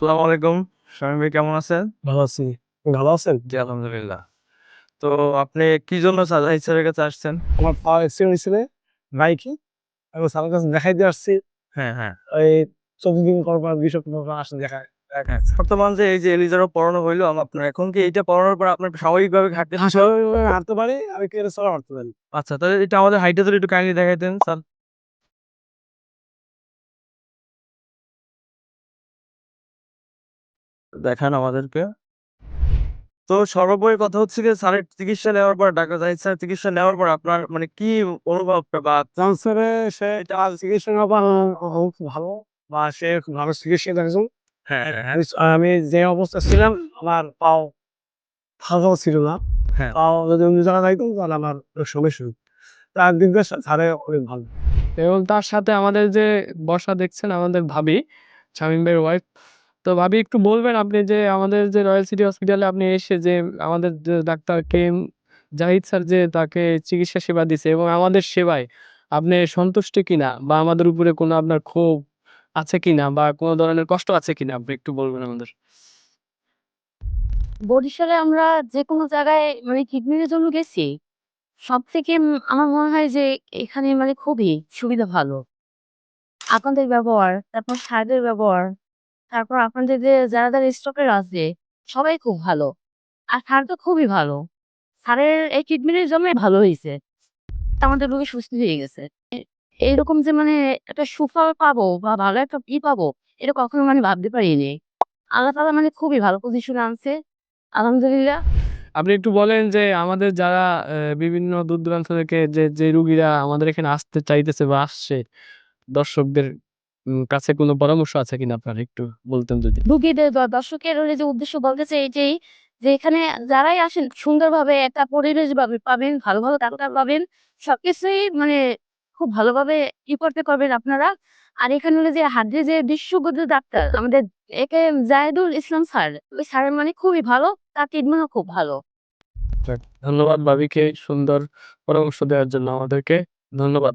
আসসালামু আলাইকুম। শামীম ভাই কেমন আছেন? ভালো আছি। ভালো আছেন? জি আলহামদুলিল্লাহ। তো আপনি কি জন্য সাজাহিদ স্যারের কাছে আসছেন? আমার এক্সিডেন্ট হয়েছিল বাইকে আমি কাছে দেখাই দিয়ে আসছি। হ্যাঁ হ্যাঁ। এই চব্বিশ দিন আসেন দেখায়। হ্যাঁ বর্তমান যে এই যে এলিজারও পড়ানো হইল আপনার এখন কি এইটা পড়ানোর পর আপনার স্বাভাবিকভাবে হাঁটতে স্বাভাবিকভাবে হাঁটতে পারি আমি কি চলা হাঁটতে পারি? আচ্ছা তাহলে এটা আমাদের হাইটে যদি একটু কাইন্ডলি দেখাইতেন স্যার। দেখান আমাদেরকে। তো সর্বোপরি কথা হচ্ছে যে স্যারের চিকিৎসা নেওয়ার পর ডাক্তার জাহিদ স্যার চিকিৎসা নেওয়ার পর আপনার মানে কি অনুভব বা ট্রান্সফারে সে চিকিৎসা নেওয়া ভালো বা সে ভালো চিকিৎসা দেখেছেন। হ্যাঁ হ্যাঁ আমি- আমি যে অবস্থা ছিলাম আমার পাও ভালো ছিল না। হ্যাঁ। পাও যদি অন্য জায়গায় যাইতো তাহলে আমার সমস্যা হতো। তার দিনকে সারে অনেক ভালো। এবং তার সাথে আমাদের যে বসা দেখছেন আমাদের ভাবি শামীম ভাইয়ের ওয়াইফ তো ভাবি একটু বলবেন আপনি যে আমাদের যে রয়্যাল সিটি হসপিটালে আপনি এসে যে আমাদের যে doctor K M Zahid sir যে তাকে চিকিৎসা সেবা দিছে এবং আমাদের সেবায় আপনি সন্তুষ্ট কিনা বা আমাদের উপরে কোনো আপনার ক্ষোভ আছে কিনা বা কোনো ধরনের কষ্ট আছে কিনা আপনি একটু বলবেন আমাদের? বরিশালে আমরা যে কোনো জায়গায় মানে কিডনির জন্য গেছি। সব থেকে আমার মনে হয় যে এখানে মানে খুবই সুবিধা ভালো। আপনাদের ব্যবহার, তারপর সারের ব্যবহার তারপর আপনাদের যে যারা যারা স্টকের আছে, সবাই খুব ভালো। আর সার তো খুবই ভালো। সারের এই কিডনির জন্য ভালো হয়েছে। আমাদের রোগী সুস্থ হয়ে গেছে। এইরকম যে মানে একটা সুফল পাবো বা ভালো একটা ই পাবো, এটা কখনো মানে ভাবতে পারিনি। আল্লাহ তালা মানে খুবই ভালো পজিশনে আনছে। আলহামদুলিল্লাহ। আপনি একটু বলেন যে, আমাদের যারা বিভিন্ন দূর দূরান্ত থেকে যে যে রুগীরা আমাদের এখানে আসতে চাইতেছে বা আসছে, দর্শকদের উম, কাছে কোনো পরামর্শ আছে কিনা আপনার একটু বলতেন যদি? রুগীদের বা দর্শকের ওই যে উদ্দেশ্য বলতে চাই এটাই যে এখানে যারাই আসেন সুন্দরভাবে একটা পরিবেশ পাবে- পাবেন ভালো ভালো ডাক্তার পাবেন সবকিছুই মানে খুব ভালোভাবে ই করতে পারবেন আপনারা। আর এখানে হলো যে হাড্ডি যে বিশ্বগত ডাক্তার আমাদের একে জাহিদুল ইসলাম স্যার ওই স্যারের মানে খুবই ভালো তার ট্রিটমেন্টও খুব ভালো। ধন্যবাদ ভাবিকে সুন্দর পরামর্শ দেওয়ার জন্য আমাদেরকে ধন্যবাদ।